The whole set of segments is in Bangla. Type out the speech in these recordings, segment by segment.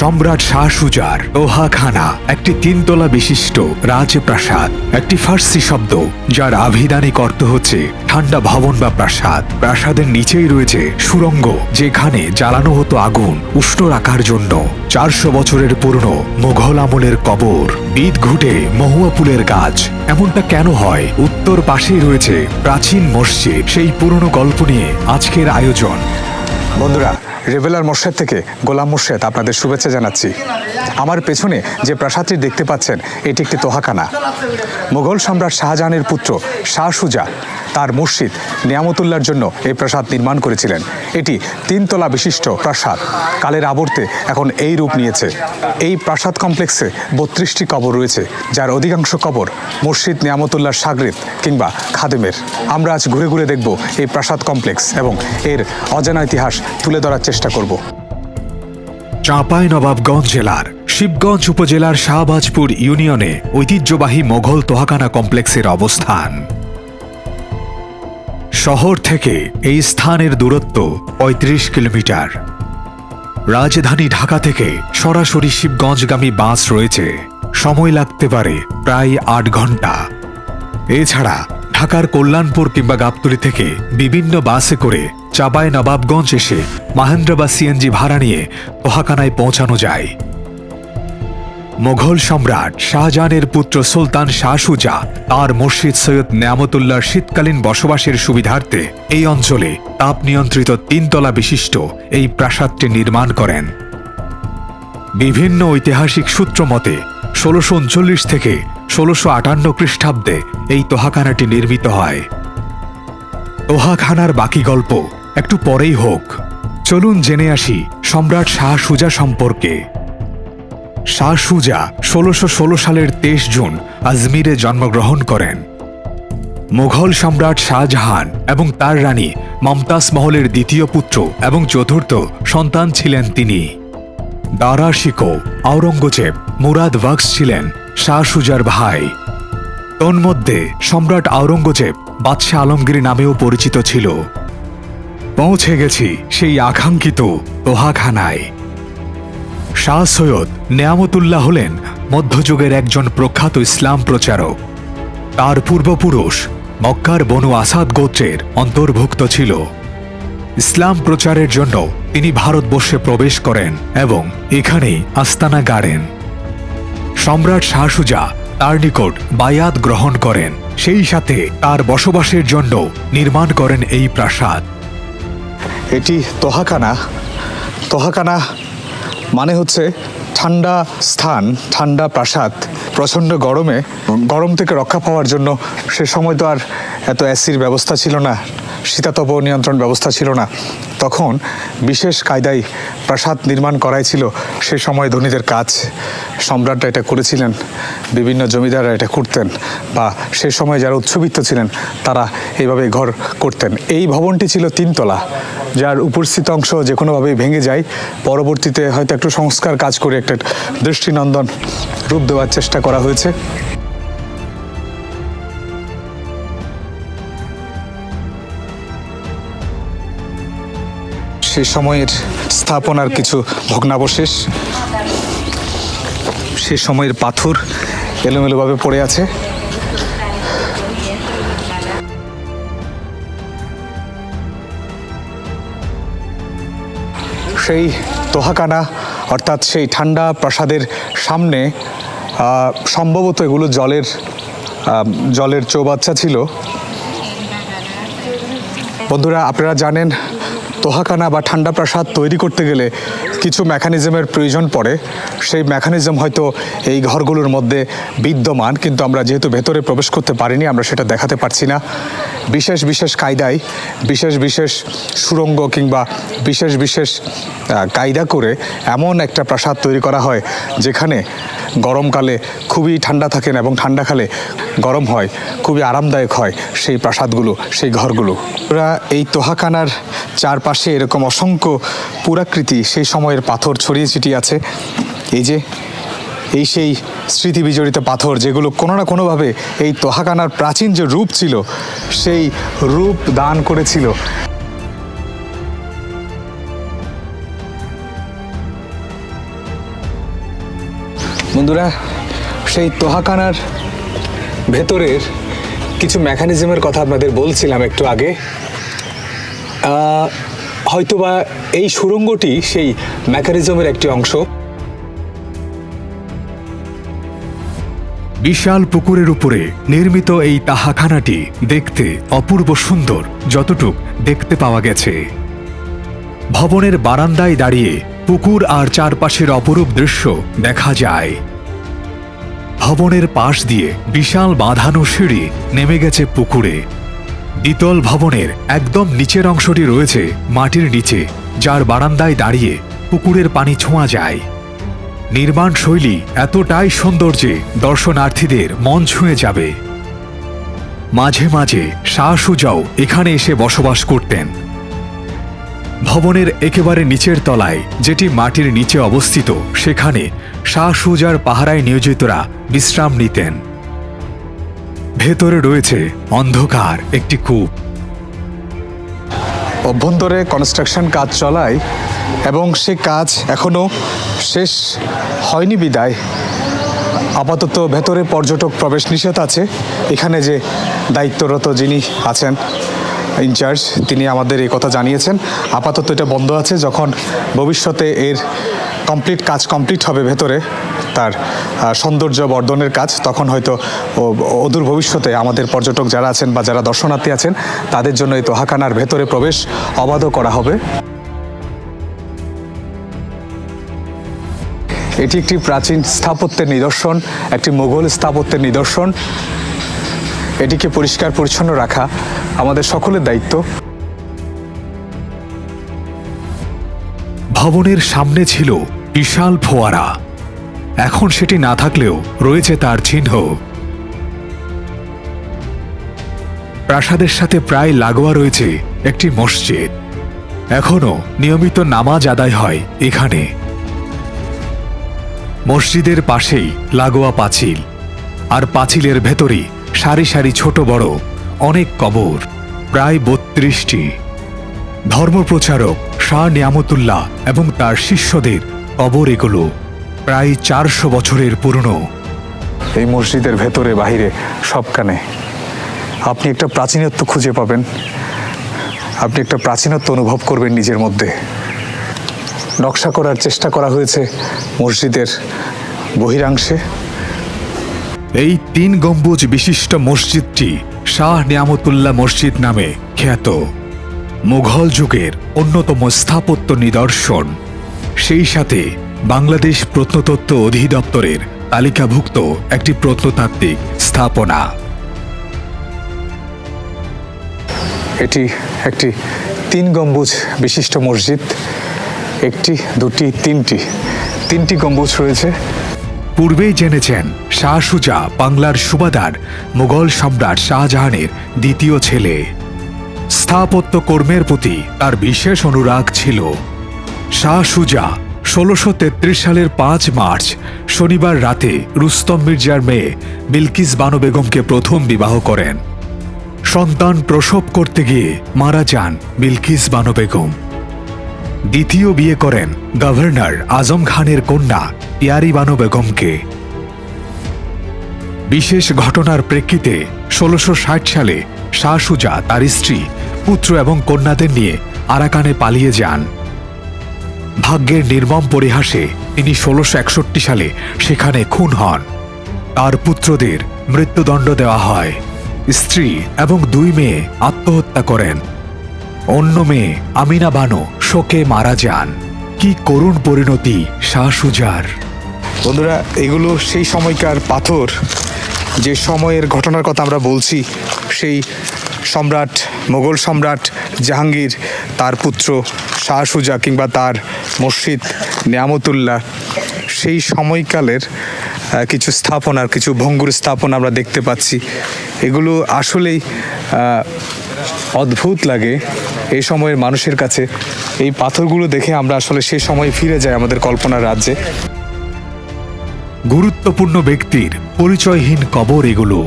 সম্রাট শাহ সুজার তোহাখানা একটি তিনতলা বিশিষ্ট রাজপ্রাসাদ, একটি ফার্সি শব্দ, যার আভিধানিক অর্থ হচ্ছে ঠান্ডা ভবন বা প্রাসাদ। প্রাসাদের নিচেই রয়েছে সুরঙ্গ, যেখানে জ্বালানো হতো আগুন উষ্ণ রাখার জন্য। চারশো বছরের পুরনো মুঘল আমলের কবর বিদ ঘুটে মহুয়া ফুলের গাছ। এমনটা কেন হয়? উত্তর পাশেই রয়েছে প্রাচীন মসজিদ। সেই পুরনো গল্প নিয়ে আজকের আয়োজন। বন্ধুরা রেভেলার মোর্শেদ থেকে গোলাম মোর্শেদ আপনাদের শুভেচ্ছা জানাচ্ছি। আমার পেছনে যে প্রাসাদটি দেখতে পাচ্ছেন, এটি একটি তোহাকানা মুঘল সম্রাট শাহজাহানের পুত্র শাহ সুজা তার মসজিদ নিয়ামতুল্লার জন্য এই প্রাসাদ নির্মাণ করেছিলেন। এটি তিনতলা বিশিষ্ট প্রাসাদ। কালের আবর্তে এখন এই রূপ নিয়েছে। এই প্রাসাদ কমপ্লেক্সে বত্রিশটি কবর রয়েছে, যার অধিকাংশ কবর মসজিদ নিয়ামতুল্লাহর সাগরিত কিংবা খাদেমের। আমরা আজ ঘুরে ঘুরে দেখব এই প্রাসাদ কমপ্লেক্স এবং এর অজানা ইতিহাস তুলে ধরার চেষ্টা করব। চাঁপাই নবাবগঞ্জ জেলার শিবগঞ্জ উপজেলার শাহবাজপুর ইউনিয়নে ঐতিহ্যবাহী মোঘল তোহাকানা কমপ্লেক্সের অবস্থান। শহর থেকে এই স্থানের দূরত্ব ৩৫ কিলোমিটার। রাজধানী ঢাকা থেকে সরাসরি শিবগঞ্জগামী বাস রয়েছে। সময় লাগতে পারে প্রায় আট ঘণ্টা। এছাড়া ঢাকার কল্যাণপুর কিংবা গাবতলী থেকে বিভিন্ন বাসে করে চাপায় নবাবগঞ্জ এসে মাহেন্দ্র বা সিএনজি ভাড়া নিয়ে তোহাকানায় পৌঁছানো যায়। মোঘল সম্রাট শাহজাহানের পুত্র সুলতান শাহ সুজা তার মসজিদ সৈয়দ নেয়ামতুল্লাহর শীতকালীন বসবাসের সুবিধার্থে এই অঞ্চলে তাপ নিয়ন্ত্রিত তিনতলা বিশিষ্ট এই প্রাসাদটি নির্মাণ করেন। বিভিন্ন ঐতিহাসিক সূত্র মতে, ষোলোশো উনচল্লিশ থেকে ষোলোশো আটান্ন খ্রিস্টাব্দে এই তোহাখানাটি নির্মিত হয়। তোহাখানার বাকি গল্প একটু পরেই হোক। চলুন জেনে আসি সম্রাট শাহ সুজা সম্পর্কে। শাহ সুজা ষোলোশো ষোলো সালের তেইশ জুন আজমিরে জন্মগ্রহণ করেন। মুঘল সম্রাট শাহজাহান এবং তার রানী মমতাজ মহলের দ্বিতীয় পুত্র এবং চতুর্থ সন্তান ছিলেন তিনি। দারা শিকো আওরঙ্গজেব মুরাদ ওয়াক্স ছিলেন শাহ সুজার ভাই। তন্মধ্যে সম্রাট আওরঙ্গজেব বাদশাহ আলমগীর নামেও পরিচিত ছিল। পৌঁছে গেছি সেই আকাঙ্ক্ষিত তোহাখানায়। শাহ সৈয়দ নেয়ামতুল্লাহ হলেন মধ্যযুগের একজন প্রখ্যাত ইসলাম প্রচারক। তার পূর্বপুরুষ মক্কার বনু আসাদ গোত্রের অন্তর্ভুক্ত ছিল। ইসলাম প্রচারের জন্য তিনি ভারতবর্ষে প্রবেশ করেন এবং এখানেই আস্তানা গাড়েন। সম্রাট শাহসুজা তার নিকট বায়াত গ্রহণ করেন। সেই সাথে তার বসবাসের জন্য নির্মাণ করেন এই প্রাসাদ। এটি তোহাকানা। তোহাকানা মানে হচ্ছে ঠান্ডা স্থান, ঠান্ডা প্রাসাদ, প্রচণ্ড গরমে, গরম থেকে রক্ষা পাওয়ার জন্য সে সময় তো আর এত অ্যাসির ব্যবস্থা ছিল না। শীতাতপ নিয়ন্ত্রণ ব্যবস্থা ছিল না। তখন বিশেষ কায়দায় প্রাসাদ নির্মাণ করাই ছিল সে সময় ধনীদের কাজ। সম্রাটরা এটা করেছিলেন, বিভিন্ন জমিদাররা এটা করতেন বা সে সময় যারা উচ্চবিত্ত ছিলেন তারা এইভাবে ঘর করতেন। এই ভবনটি ছিল তিনতলা, যার উপস্থিত অংশ যে কোনোভাবেই ভেঙে যায়। পরবর্তীতে হয়তো একটু সংস্কার কাজ করে একটা দৃষ্টিনন্দন রূপ দেওয়ার চেষ্টা করা হয়েছে। সে সময়ের স্থাপনার কিছু ভগ্নাবশেষ। সে সময়ের পাথর এলোমেলোভাবে পড়ে আছে। সেই তোহাকানা, অর্থাৎ সেই ঠান্ডা প্রাসাদের সামনে সম্ভবত এগুলো জলের জলের চৌবাচ্চা ছিল। বন্ধুরা, আপনারা জানেন তোহাকানা বা ঠান্ডা প্রাসাদ তৈরি করতে গেলে কিছু মেকানিজমের প্রয়োজন পড়ে। সেই মেকানিজম হয়তো এই ঘরগুলোর মধ্যে বিদ্যমান, কিন্তু আমরা যেহেতু ভেতরে প্রবেশ করতে পারিনি, আমরা সেটা দেখাতে পারছি না। বিশেষ বিশেষ কায়দায়, বিশেষ বিশেষ সুরঙ্গ কিংবা বিশেষ বিশেষ কায়দা করে এমন একটা প্রাসাদ তৈরি করা হয়, যেখানে গরমকালে খুবই ঠান্ডা থাকেন এবং ঠান্ডাকালে গরম হয়, খুবই আরামদায়ক হয় সেই প্রাসাদগুলো, সেই ঘরগুলো। ওরা এই তোহাকানার চারপাশে এরকম অসংখ্য পুরাকৃতি সেই সময়ের পাথর ছড়িয়ে ছিটিয়ে আছে। এই যে, এই সেই স্মৃতি বিজড়িত পাথর যেগুলো কোনো না কোনোভাবে এই তোহাকানার প্রাচীন যে রূপ ছিল, সেই রূপ দান করেছিল। বন্ধুরা, সেই তোহাকানার ভেতরের কিছু মেকানিজমের কথা আপনাদের বলছিলাম একটু আগে। হয়তোবা এই সুড়ঙ্গটি সেই মেকানিজমের একটি অংশ। বিশাল পুকুরের উপরে নির্মিত এই তাহাখানাটি দেখতে অপূর্ব সুন্দর, যতটুক দেখতে পাওয়া গেছে। ভবনের বারান্দায় দাঁড়িয়ে পুকুর আর চারপাশের অপরূপ দৃশ্য দেখা যায়। ভবনের পাশ দিয়ে বিশাল বাঁধানো সিঁড়ি নেমে গেছে পুকুরে। দ্বিতল ভবনের একদম নিচের অংশটি রয়েছে মাটির নিচে, যার বারান্দায় দাঁড়িয়ে পুকুরের পানি ছোঁয়া যায়। নির্মাণ শৈলী এতটাই সুন্দর যে দর্শনার্থীদের মন ছুঁয়ে যাবে। মাঝে মাঝে শাহ সুজাও এখানে এসে বসবাস করতেন। ভবনের একেবারে নিচের তলায়, যেটি মাটির নিচে অবস্থিত, সেখানে শাহ সুজার পাহারায় নিয়োজিতরা বিশ্রাম নিতেন। ভেতরে রয়েছে অন্ধকার একটি কূপ। অভ্যন্তরে কনস্ট্রাকশন কাজ চলায় এবং সে কাজ এখনও শেষ হয়নি বিদায়। আপাতত ভেতরে পর্যটক প্রবেশ নিষেধ আছে। এখানে যে দায়িত্বরত যিনি আছেন ইনচার্জ তিনি আমাদের এই কথা জানিয়েছেন। আপাতত এটা বন্ধ আছে, যখন ভবিষ্যতে এর কমপ্লিট কাজ কমপ্লিট হবে ভেতরে। তার সৌন্দর্য বর্ধনের কাজ। তখন হয়তো অদূর ভবিষ্যতে আমাদের পর্যটক যারা আছেন বা যারা দর্শনার্থী আছেন, তাদের জন্য এই তোহাখানার ভেতরে প্রবেশ অবাধ করা হবে। এটি একটি প্রাচীন স্থাপত্যের নিদর্শন, একটি মোগল স্থাপত্যের নিদর্শন। এটিকে পরিষ্কার পরিচ্ছন্ন রাখা আমাদের সকলের দায়িত্ব। ভবনের সামনে ছিল বিশাল ফোয়ারা। এখন সেটি না থাকলেও রয়েছে তার চিহ্ন। প্রাসাদের সাথে প্রায় লাগোয়া রয়েছে একটি মসজিদ। এখনও নিয়মিত নামাজ আদায় হয় এখানে। মসজিদের পাশেই লাগোয়া পাঁচিল, আর পাঁচিলের ভেতরই সারি সারি ছোট বড় অনেক কবর, প্রায় বত্রিশটি। ধর্মপ্রচারক শাহ নিয়ামতুল্লাহ এবং তার শিষ্যদের কবর এগুলো। প্রায় চারশো বছরের পুরনো। এই মসজিদের ভেতরে বাহিরে সবখানে। আপনি একটা প্রাচীনত্ব খুঁজে পাবেন। আপনি একটা প্রাচীনত্ব অনুভব করবেন নিজের মধ্যে। নকশা করার চেষ্টা করা হয়েছে মসজিদের বহিরাংশে। এই তিন গম্বুজ বিশিষ্ট মসজিদটি শাহ নিয়ামতুল্লাহ মসজিদ নামে খ্যাত। মুঘল যুগের অন্যতম স্থাপত্য নিদর্শন। সেই সাথে বাংলাদেশ প্রত্নতত্ত্ব অধিদপ্তরের তালিকাভুক্ত একটি প্রত্নতাত্ত্বিক স্থাপনা। এটি একটি তিন গম্বুজ বিশিষ্ট মসজিদ। একটি দুটি তিনটি তিনটি গম্বুজ রয়েছে। পূর্বেই জেনেছেন শাহ সুজা বাংলার সুবাদার মুঘল সম্রাট শাহজাহানের দ্বিতীয় ছেলে। স্থাপত্য কর্মের প্রতি তার বিশেষ অনুরাগ ছিল। শাহ সুজা ষোলোশো সালের পাঁচ মার্চ, শনিবার রাতে রুস্তম মির্জার মেয়ে বিলকিস বানু বেগমকে প্রথম বিবাহ করেন। সন্তান প্রসব করতে গিয়ে মারা যান বিলকিস বানু বেগম। দ্বিতীয় বিয়ে করেন গভর্নর আজম খানের কন্যা ইয়ারি বানু বেগমকে। বিশেষ ঘটনার প্রেক্ষিতে ষোলোশো সালে শাহ সুজা তার স্ত্রী, পুত্র এবং কন্যাদের নিয়ে আরাকানে পালিয়ে যান। ভাগ্যের নির্মম পরিহাসে তিনি ষোলোশো একষট্টি সালে সেখানে খুন হন। তার পুত্রদের মৃত্যুদণ্ড দেওয়া হয়। স্ত্রী এবং দুই মেয়ে আত্মহত্যা করেন। অন্য মেয়ে আমিনা বানু শোকে মারা যান। কি করুণ পরিণতি শাহ সুজার বন্ধুরা, এগুলো সেই সময়কার পাথর। যে সময়ের ঘটনার কথা আমরা বলছি, সেই সম্রাট, মোগল সম্রাট জাহাঙ্গীর, তার পুত্র শাহ সুজা কিংবা তার মসজিদ নিয়ামতুল্লাহ, সেই সময়কালের কিছু স্থাপনার কিছু ভঙ্গুর স্থাপনা আমরা দেখতে পাচ্ছি। এগুলো আসলেই অদ্ভুত লাগে এই সময়ের মানুষের কাছে। এই পাথরগুলো দেখে আমরা আসলে সেই সময় ফিরে যাই আমাদের কল্পনার রাজ্যে। গুরুত্বপূর্ণ ব্যক্তির পরিচয়হীন কবর এগুলো।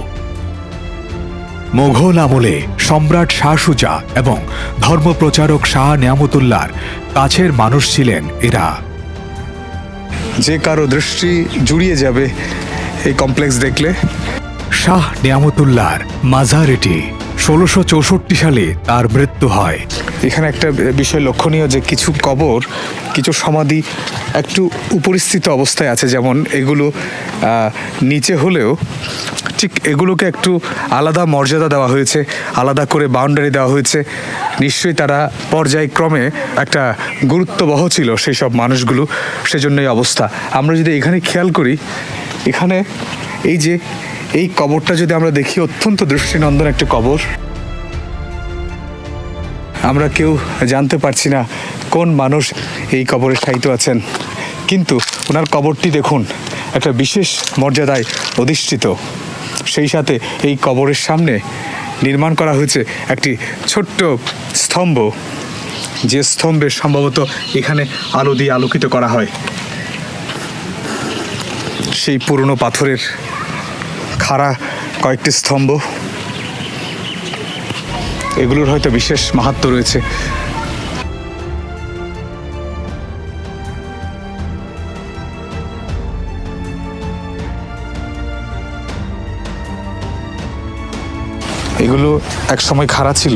মোঘল আমলে সম্রাট শাহ সুজা এবং ধর্মপ্রচারক শাহ নিয়ামতুল্লার কাছের মানুষ ছিলেন এরা। যে কারও দৃষ্টি জুড়িয়ে যাবে এই কমপ্লেক্স দেখলে। শাহ নিয়ামতুল্লার মাজার এটি। ষোলোশো সালে তার মৃত্যু হয়। এখানে একটা বিষয় লক্ষণীয় যে কিছু কবর, কিছু সমাধি একটু উপরিস্থিত অবস্থায় আছে, যেমন এগুলো নিচে হলেও ঠিক এগুলোকে একটু আলাদা মর্যাদা দেওয়া হয়েছে, আলাদা করে বাউন্ডারি দেওয়া হয়েছে। নিশ্চয়ই তারা পর্যায়ক্রমে একটা গুরুত্ববহ ছিল সেই সব মানুষগুলো, সেজন্যই অবস্থা। আমরা যদি এখানে খেয়াল করি, এখানে এই যে এই কবরটা যদি আমরা দেখি, অত্যন্ত দৃষ্টিনন্দন একটা কবর। আমরা কেউ জানতে পারছি না কোন মানুষ এই কবরে শায়িত আছেন। কিন্তু ওনার কবরটি দেখুন, একটা বিশেষ মর্যাদায় অধিষ্ঠিত। সেই সাথে এই কবরের সামনে নির্মাণ করা হয়েছে একটি ছোট্ট স্তম্ভ। যে স্তম্ভে সম্ভবত এখানে আলো দিয়ে আলোকিত করা হয়। সেই পুরনো পাথরের খাড়া কয়েকটি স্তম্ভ। এগুলোর হয়তো বিশেষ মাহাত্ম রয়েছে। এগুলো এক সময় খাড়া ছিল।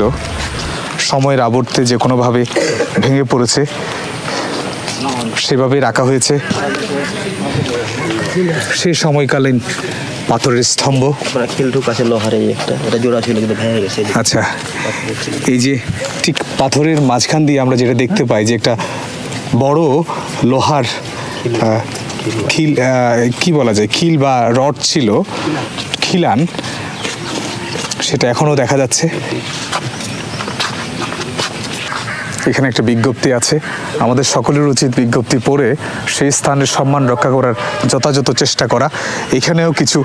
সময়ের আবর্তে যে কোনোভাবে ভেঙে পড়েছে সেভাবে রাখা হয়েছে। সেই সময়কালীন পাথরের স্তম্ভ। আপনার খিলটুক আছে লোহার এই একটা এটা জোড়া ছিল কিন্তু ভেঙে গেছে আচ্ছা এই যে ঠিক পাথরের মাঝখান দিয়ে আমরা যেটা দেখতে পাই যে একটা বড় লোহার খিল কি বলা যায় খিল বা রড ছিল খিলান সেটা এখনও দেখা যাচ্ছে। এখানে একটা বিজ্ঞপ্তি আছে। আমাদের সকলের উচিত বিজ্ঞপ্তি পড়ে সেই স্থানের সম্মান রক্ষা করার যথাযথ চেষ্টা করা। এখানেও কিছু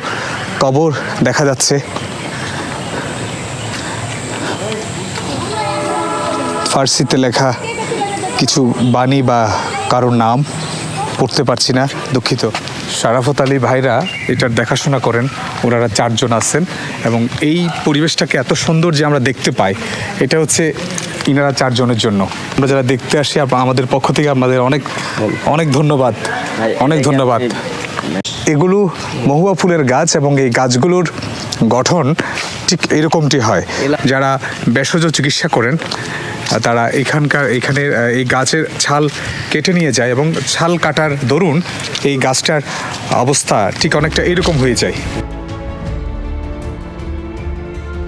কবর দেখা যাচ্ছে। ফার্সিতে লেখা কিছু বাণী বা কারোর নাম পড়তে পারছি না, দুঃখিত। শারাফত আলী ভাইরা এটার দেখাশোনা করেন, ওনারা চারজন আছেন এবং এই পরিবেশটাকে এত সুন্দর যে আমরা দেখতে পাই। এটা হচ্ছে ইনারা চারজনের জন্য। আমরা যারা দেখতে আসি আমাদের পক্ষ থেকে আমাদের অনেক অনেক ধন্যবাদ। অনেক ধন্যবাদ। এগুলো মহুয়া ফুলের গাছ এবং এই গাছগুলোর গঠন ঠিক এরকমটি হয়। যারা ভেষজ চিকিৎসা করেন তারা এখানকার এখানে এই গাছের ছাল কেটে নিয়ে যায় এবং ছাল কাটার দরুন এই গাছটার অবস্থা ঠিক অনেকটা এরকম হয়ে যায়।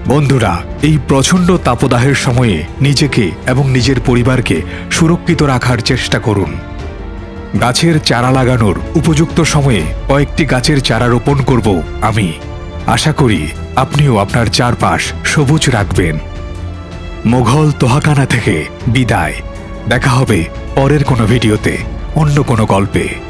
বন্ধুরা, এই প্রচণ্ড তাপদাহের সময়ে নিজেকে এবং নিজের পরিবারকে সুরক্ষিত রাখার চেষ্টা করুন। গাছের চারা লাগানোর উপযুক্ত সময়ে কয়েকটি গাছের চারা রোপণ করব আমি। আশা করি আপনিও আপনার চারপাশ সবুজ রাখবেন। মোঘল তোহাকানা থেকে বিদায়। দেখা হবে পরের কোনো ভিডিওতে, অন্য কোনো গল্পে।